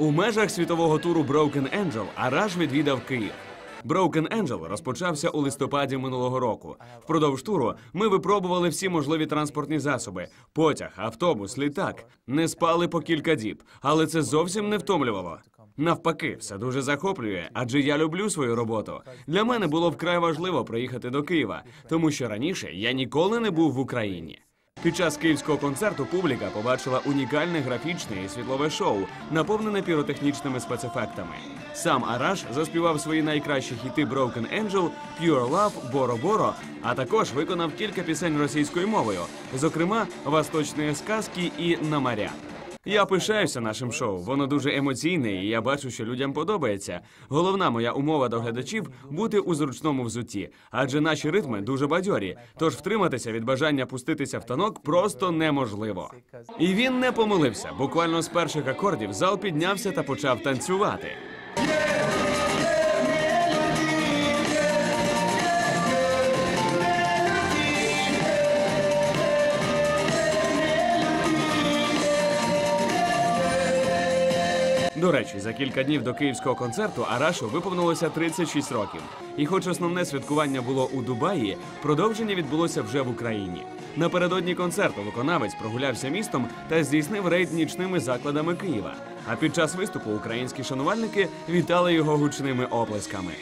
У межах світового туру Broken Angel Араш відвідав Київ. Broken Angel розпочався у листопаді минулого року. Впродовж туру ми випробували всі можливі транспортні засоби: потяг, автобус, літак. Не спали по кілька діб, але це зовсім не втомлювало. Навпаки, все дуже захоплює, адже я люблю свою роботу. Для мене було вкрай важливо приїхати до Києва, тому що раніше я ніколи не був в Україні. Під час київського концерту публіка побачила унікальне графічне і світлове шоу, наповнене піротехнічними спецефектами. Сам Араш заспівав свої найкращі хіти Broken Angel, Pure Love, Боро Боро, а також виконав кілька пісень російською мовою, зокрема «Восточні сказки» і «На моря». Я пишаюся нашим шоу. Воно дуже емоційне, і я бачу, що людям подобається. Головна моя умова до глядачів бути у зручному взутті, адже наші ритми дуже бадьорі. Тож втриматися від бажання пуститися в танок просто неможливо. І він не помилився. Буквально з перших акордів зал піднявся та почав танцювати. До речі, за кілька днів до київського концерту Арашу виповнилося 36 років. І хоч основне святкування було у Дубаї, продовження відбулося вже в Україні. Напередодні концерту виконавець прогулявся містом та здійснив рейд нічними закладами Києва. А під час виступу українські шанувальники вітали його гучними оплесками.